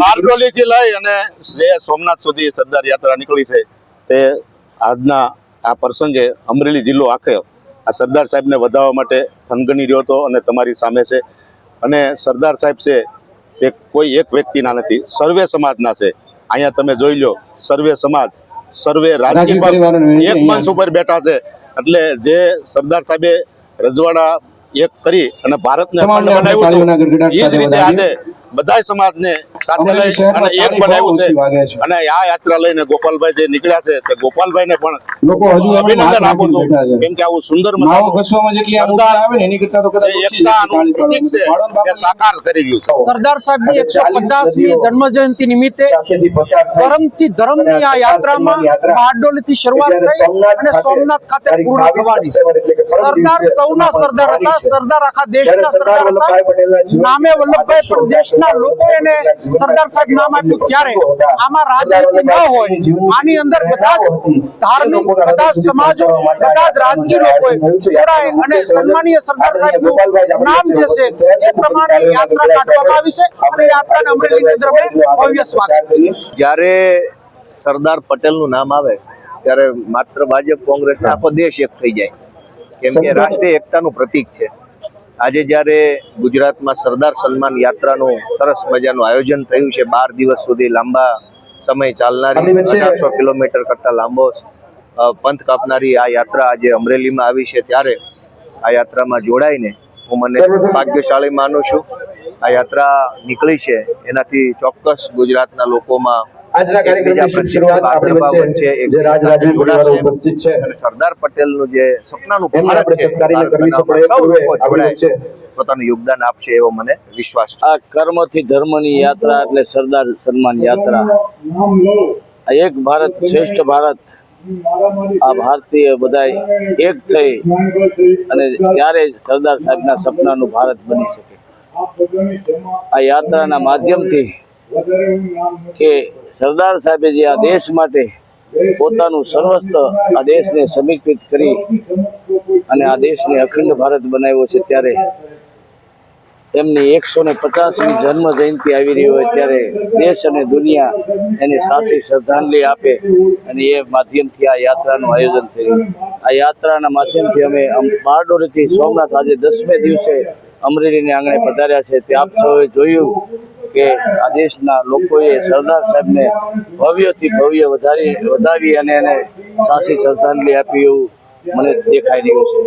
બારડોલી લઈ અને જે સોમનાથ સુધી સરદાર યાત્રા નીકળી છે તે આજના આ પ્રસંગે અમરેલી જિલ્લો આખે આ સરદાર સાહેબને વધાવવા માટે થનગની રહ્યો હતો અને તમારી સામે છે. અને સરદાર સાહેબ છે તે કોઈ એક વ્યક્તિના નથી સર્વે સમાજના છે. અહીંયા તમે જોઈ લો સર્વે સમાજ સર્વે રાજકીય પક્ષ એક મંચ ઉપર બેઠા છે. એટલે જે સરદાર સાહેબે રજવાડા એક કરી અને ભારતને બનાવ્યું હતું એ જ રીતે આજે બધાય સમાજને સાથે લઈ અને એક બનાવ્યું છે. અને આ યાત્રા લઈને ગોપાલભાઈ જે નીકળ્યા છે તે ગોપાલભાઈને પણ લોકો હજુ અભિનંદન આપું છું કેમ કે આવું સુંદર. એકતાનું પ્રતીક છે સાકાર કરી રહ્યું છે સરદાર સાહેબની એકસો પચાસમી જન્મ જયંતિ નિમિત્તે ધર્મથી ધર્મની આ યાત્રામાં બારડોલીથી શરૂઆત થઈ અને સોમનાથ ખાતે પૂર્ણ થવાની છે સરદાર સૌના સરદાર હતા સરદાર આખા દેશના સરદાર હતા. નામે વલ્લભભાઈ પણ દેશના લોકો એને સરદાર સાહેબ નામ આપ્યું. ત્યારે આમાં રાજનીતિ ન હોય આની અંદર બધા જ ધાર્મિક બધા સમાજો બધા જ રાજકીય લોકોએ જોડાય અને સન્માનીય સરદાર સાહેબનું નામ જે છે જે પ્રમાણે યાત્રા કાઢવામાં આવી છે. અને યાત્રાને અમરેલીની અંદર અમે ભવ્ય સ્વાગત. જ્યારે સરદાર પટેલનું નામ આવે ત્યારે માત્ર ભાજપ કોંગ્રેસ આખો દેશ એક થઈ જાય. કેમ કે રાષ્ટ્રીય એકતાનું પ્રતીક છે. આજે જ્યારે ગુજરાતમાં સરદાર સન્માન યાત્રાનું સરસ મજાનું આયોજન થયું છે બાર દિવસ સુધી લાંબા સમય ચાલનારી અઢારસો કિલોમીટર કરતા લાંબો પંથ કાપનારી આ યાત્રા આજે અમરેલીમાં આવી છે. ત્યારે આ યાત્રામાં જોડાઈને હું મને ભાગ્યશાળી માનું છું. આ યાત્રા નીકળી છે. એનાથી ચોક્કસ ગુજરાતના લોકોમાં આજના કાર્યક્રમની શરૂઆત આપણી વચ્ચે છે, જે રાજ રાજવી જોડાશે. ઉપસ્થિત છે. અને સરદાર પટેલનું જે સપનાનું ભારત આપણે છે, સત્કારીને કરવી છે, પણ એ લોકો જોડાય આપણી પોતાનું યોગદાન આપશે એવો મને વિશ્વાસ છે. આ કર્મથી ધર્મની યાત્રા એટલે સરદાર સન્માન યાત્રા. એક ભારત શ્રેષ્ઠ ભારત. આ ભારતીય બધા એક થઈ અને ત્યારે જ સરદાર સાહેબના સપનાનું ભારત બની શકે. આ યાત્રાના માધ્યમથી કે સરદાર સાહેબે જે આ દેશ માટે પોતાનું સર્વસ્વ આ દેશને સમીકૃત કરી અને આ દેશને અખંડ ભારત બનાવ્યો છે ત્યારે એમની એકસો ને પચાસમી જન્મ જયંતિ આવી રહી હોય ત્યારે દેશ અને દુનિયા એને સાચી શ્રદ્ધાંજલિ આપે અને એ માધ્યમથી આ યાત્રાનું આયોજન થયું. આ યાત્રાના માધ્યમથી અમે બારડોલીથી સોમનાથ આજે દસમે દિવસે અમરેલીને આંગણે પધાર્યા છે. તે આપ સૌએ જોયું. કે આ દેશના લોકોએ સરદાર સાહેબને ભવ્યથી ભવ્ય વધારી વધાવી અને એને સાચી શ્રદ્ધાંજલિ આપી એવું મને દેખાઈ રહ્યું છે.